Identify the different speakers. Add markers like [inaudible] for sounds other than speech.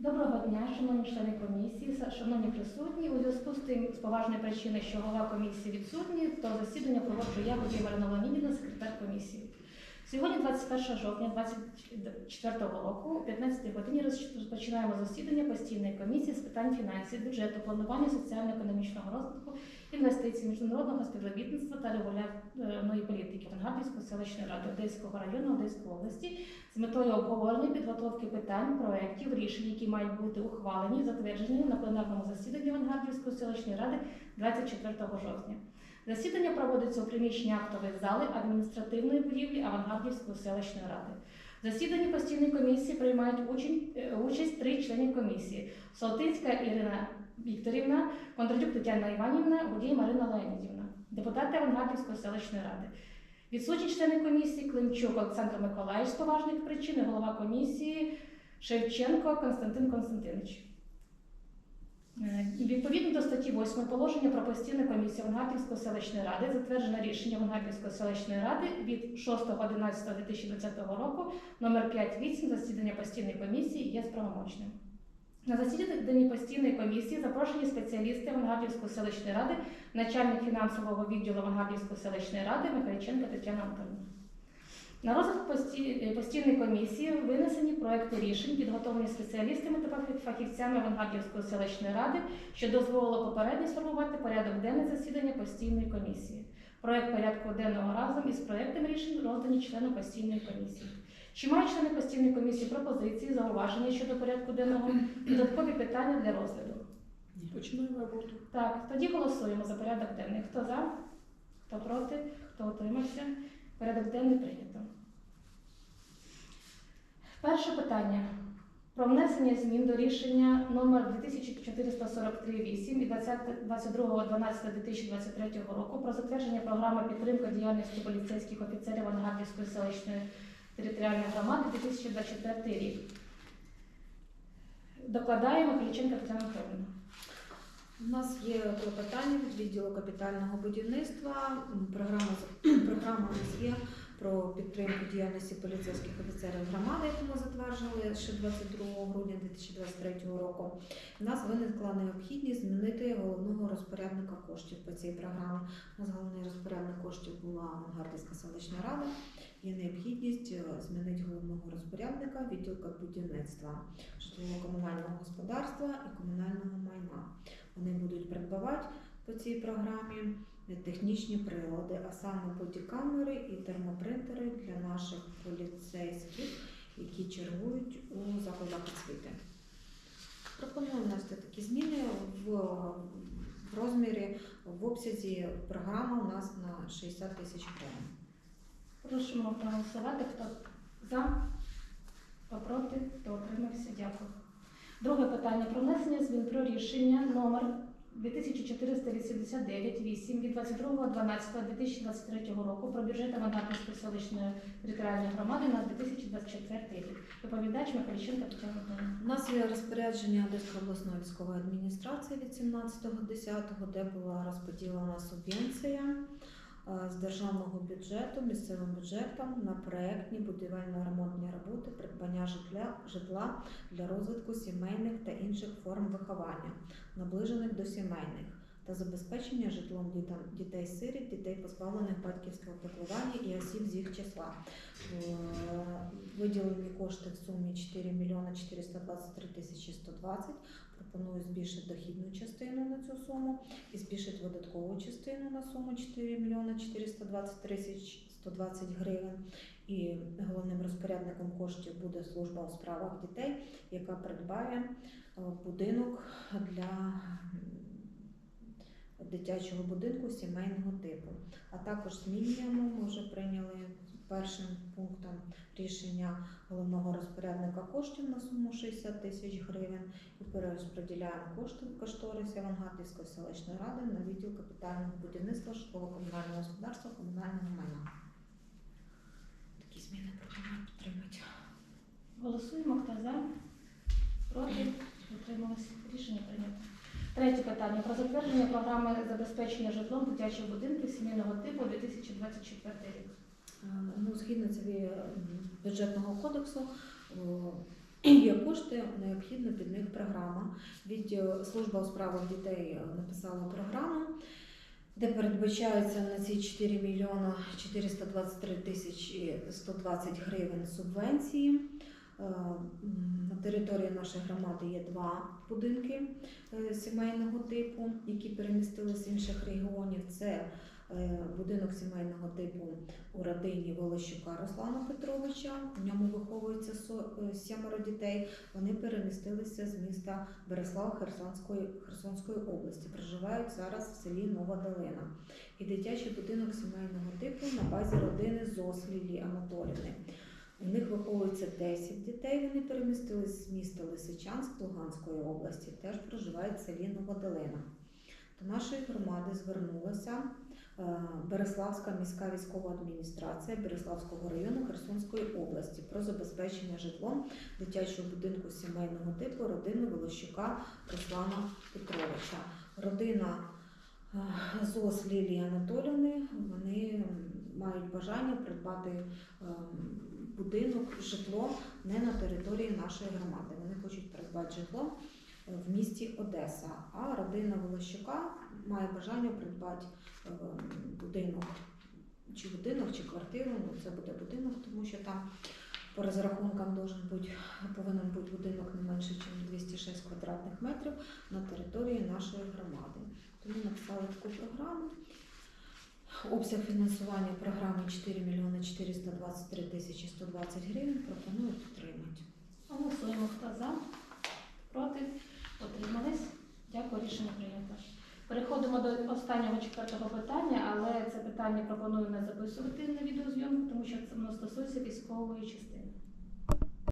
Speaker 1: Доброго дня, шановні члени комісії, шановні присутні. У зв'язку з тим, з поважної причини, що голова комісії відсутній, то засідання проводжу я, Марина Леонідівна, секретар комісії. Сьогодні, 21 жовтня 2024 року, о 15 годині розпочинаємо засідання постійної комісії з питань фінансів, бюджету, планування соціально-економічного розвитку, інвестицій, міжнародного співробітництва та регулярної політики Венгардівської селищної ради Одеського району Одеської області з метою обговорення підготовки питань, проєктів, рішень, які мають бути ухвалені, затверджені на пленарному засіданні Вангардівської селищної ради 24 жовтня. Засідання проводиться у приміщенні актової зали адміністративної будівлі Авангардівської селищної ради. В засіданні постійної комісії приймають е, участь три члени комісії: Солтинська Ірина Вікторівна, Кондратюк Тетяна Іванівна, Водій Марина Леонідівна, депутати Авангардівської селищної ради. Відсутні члени комісії Климчук Олександр Миколаївич з поважних причин, голова комісії Шевченко Константин Константинович. Е, Відповідно до статті 8 положення про постійну комісію Венгардівської селищної ради затверджено рішення Венгардівської селищної ради від 6.11.2020 року номер 5.8 засідання постійної комісії є справомочним. На засіданні постійної комісії запрошені спеціалісти Венгардівської селищної ради, начальник фінансового відділу Венгардівської селищної ради Михайліченка Тетяна Антонівна. На розгляд постійної комісії винесені проекти рішень, підготовлені спеціалістами та фахівцями Венгардівської селищної ради, що дозволило попередньо сформувати порядок денний засідання постійної комісії. Проект порядку денного разом із проектом рішень роздані членам постійної комісії. Чи мають члени постійної комісії пропозиції, зауваження щодо порядку денного, додаткові питання для розгляду?
Speaker 2: Починаємо роботу.
Speaker 1: Так, тоді голосуємо за порядок денний. Хто за? Хто проти? Хто утримався? Порядок денний прийнято. Перше питання. Про внесення змін до рішення номер 2443-8 від 22.12.2023 року про затвердження програми підтримки діяльності поліцейських офіцерів Ангардівської селищної територіальної громади 2024 рік. Докладає Михайліченка Тетяна Михайлівна.
Speaker 3: У нас є клопотання від відділу капітального будівництва. Програма, програма у нас є про підтримку діяльності поліцейських офіцерів громади, яку ми затверджували ще 22 грудня 2023 року. У нас виникла необхідність змінити головного розпорядника коштів по цій програмі. У нас головний розпорядник коштів була Авангардівська селищна рада. Є необхідність е, змінити головного розпорядника відділка будівництва, житлово-комунального господарства і комунального майна. Вони будуть придбавати по цій програмі технічні прилади, а саме бодікамери і термопринтери для наших поліцейських, які чергують у закладах освіти. Пропоную внести такі зміни в, розмірі, в обсязі програми у нас на 60 тисяч гривень.
Speaker 1: Просимо проголосувати. Хто за? Хто проти? Хто утримався? Дякую. Друге питання про внесення змін про рішення номер 2489-8 від 22.12.2023 року про бюджет Авангардівської селищної територіальної громади на 2024 рік. Доповідач Михайліченка Тетяна Михайлівна.
Speaker 3: У нас є розпорядження Одеської обласної військової адміністрації від 17.10, де була розподілена субвенція з державного бюджету місцевим бюджетом на проектні будівельно-ремонтні роботи, придбання житла, житла для розвитку сімейних та інших форм виховання, наближених до сімейних. Та забезпечення житлом дітей сиріт, дітей позбавлених батьківського піклування і осіб з їх числа. Е, Виділені кошти в сумі 4 мільйони 423 тисячі 120. Пропоную збільшити дохідну частину на цю суму і збільшити видаткову частину на суму 4 мільйони 423 тисяч 120 гривень. І головним розпорядником коштів буде служба у справах дітей, яка придбає е, будинок для дитячого будинку сімейного типу. А також змінюємо, ми вже прийняли першим пунктом рішення головного розпорядника коштів на суму 60 тисяч гривень і перерозподіляємо кошти в кошторисі Авангардівської селищної ради на відділ капітального будівництва житлово-комунального господарства комунального майна. Такі зміни пропоную підтримати.
Speaker 1: Голосуємо. Хто за? Проти? Утрималися. Рішення прийнято. Третє питання про затвердження програми забезпечення житлом дитячих будинків сімейного типу 2024 рік.
Speaker 3: Е, Ну, згідно цієї бюджетного кодексу, [clears throat] Є кошти, необхідно під них програма. Відділ служба у справах дітей е, написала програму, де передбачається на ці 4 мільйона 423 тисячі 120 гривень субвенції. Території нашої громади є два будинки е, сімейного типу, які перемістилися з інших регіонів. Це е, будинок сімейного типу у родині Волощука Руслана Петровича. В ньому виховується е, сімеро дітей. Вони перемістилися з міста Береслав Херсонської, Херсонської області. Проживають зараз в селі Нова Долина. І дитячий будинок сімейного типу на базі родини ЗОС Лілії Анатолівни. У них виховується 10 дітей. Вони перемістились з міста Лисичанськ Луганської області. Теж проживають в селі Новоделина. До нашої громади звернулася е, Береславська міська військова адміністрація Береславського району Херсонської області про забезпечення житлом дитячого будинку сімейного типу родини Волощука Руслана Петровича. Родина е, ЗОС Лілії Анатолівни. Вони мають бажання придбати ем, будинок, житло не на території нашої громади. Вони хочуть придбати житло е, в місті Одеса. А родина Волощука має бажання придбати е, будинок, чи будинок, чи квартиру. Ну, це буде будинок, тому що там по розрахункам бути, повинен бути будинок не менше, ніж 206 квадратних метрів на території нашої громади. Тому написали таку програму. Обсяг фінансування програми 4 мільйони 423 тисячі 120 гривень. Пропоную підтримати.
Speaker 1: Голосуємо. Хто за? Проти? отримались. Дякую, рішення прийнято. Переходимо до останнього четвертого питання, але це питання пропоную не записувати на відеозйомку, тому що це воно стосується військової частини.